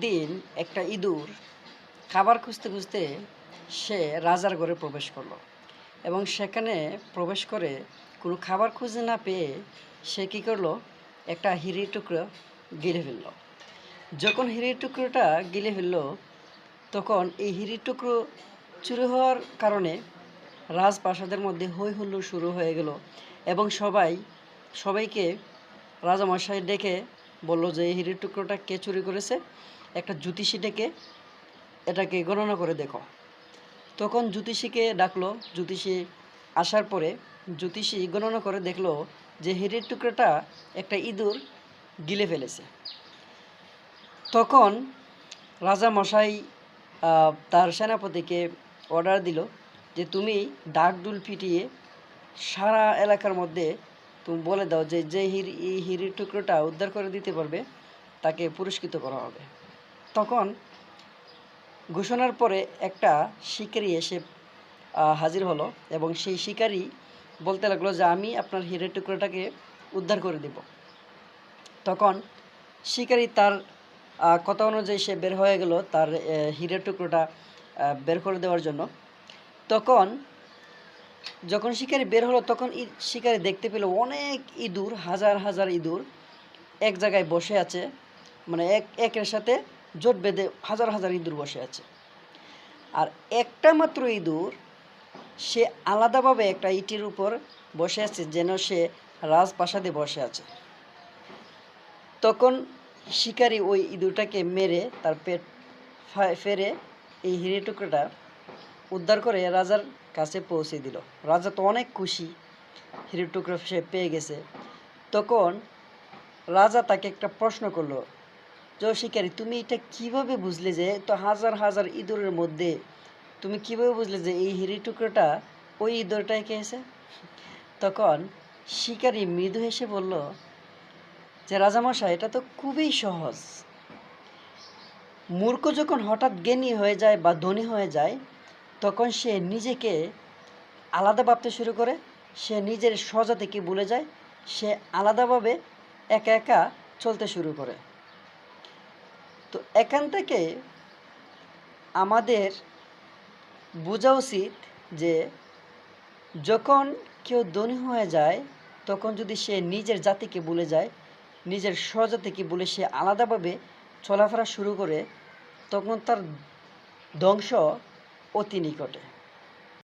দিন একটা ইঁদুর খাবার খুঁজতে খুঁজতে সে রাজার ঘরে প্রবেশ করল এবং সেখানে প্রবেশ করে কোনো খাবার খুঁজে না পেয়ে সে কী করল? একটা হিরি টুকরো গিলে ফেলল। যখন হিরি টুকরোটা গিলে ফেলল, তখন এই হিরি টুকরো চুরি হওয়ার কারণে রাজপ্রাসাদের মধ্যে হই হুল্লোড় শুরু হয়ে গেল এবং সবাই, সবাইকে রাজামশাই ডেকে বলল যে, এই হিরির টুকরোটা কে চুরি করেছে? একটা জ্যোতিষী ডেকে এটাকে গণনা করে দেখো। তখন জ্যোতিষীকে ডাকলো। জ্যোতিষী আসার পরে জ্যোতিষী গণনা করে দেখল যে, হিরের টুকরোটা একটা ইঁদুর গিলে ফেলেছে। তখন রাজা মশাই তার সেনাপতিকে অর্ডার দিল যে, তুমি ডাক ডুল পিটিয়ে সারা এলাকার মধ্যে তুমি বলে দাও যে যে হির এই হিরির টুকরোটা উদ্ধার করে দিতে পারবে, তাকে পুরস্কৃত করা হবে। তখন ঘোষণার পরে একটা শিকারি এসে হাজির হলো এবং সেই শিকারি বলতে লাগল যে, আমি আপনার হিরের টুকরোটাকে উদ্ধার করে দিব। তখন শিকারি তার কথা অনুযায়ী সে বের হয়ে গেল তার হিরের টুকরোটা বের করে দেওয়ার জন্য। তখন যখন শিকারি বের হলো, তখন শিকারি দেখতে পেল অনেক ইঁদুর, হাজার হাজার ইঁদুর এক জায়গায় বসে আছে। মানে এক, একের সাথে জোট বেঁধে হাজার হাজার ইঁদুর বসে আছে। আর একটা মাত্র ইঁদুর, সে আলাদাভাবে একটা ইটির উপর বসে আছে, যেন সে রাজপ্রাসাদে বসে আছে। তখন শিকারি ওই ইঁদুরটাকে মেরে তার পেট ফেরে এই হিরে টুকরোটা উদ্ধার করে রাজার কাছে পৌঁছে দিল। রাজা তো অনেক খুশি হিরে টুকরো সে পেয়ে গেছে। তখন রাজা তাকে একটা প্রশ্ন করল যে শিকারী, তুমি এটা কীভাবে বুঝলে যে তো হাজার হাজার ইঁদুরের মধ্যে, তুমি কীভাবে বুঝলে যে এই হিরি টুকরোটা, ওই ইঁদুরটাই খেয়েছে? তখন শিকারী মৃদু হেসে বলল, যে রাজামশাই, এটা তো খুবই সহজ। মূর্খ যখন হঠাৎ জ্ঞানী হয়ে যায় বা ধনী হয়ে যায় তখন সে নিজেকে আলাদা ভাবতে শুরু করে, সে নিজের স্বজাতিকে ভুলে যায়, সে আলাদাভাবে একা একা চলতে শুরু করে। তো এখান থেকে আমাদের বোঝা উচিত যে যখন কেউ ধনী হয়ে যায়, তখন যদি সে নিজের জাতিকে ভুলে যায়, নিজের স্বজাতিকে ভুলে সে আলাদাভাবে চলাফেরা শুরু করে, তখন তার ধ্বংস অতি নিকটে।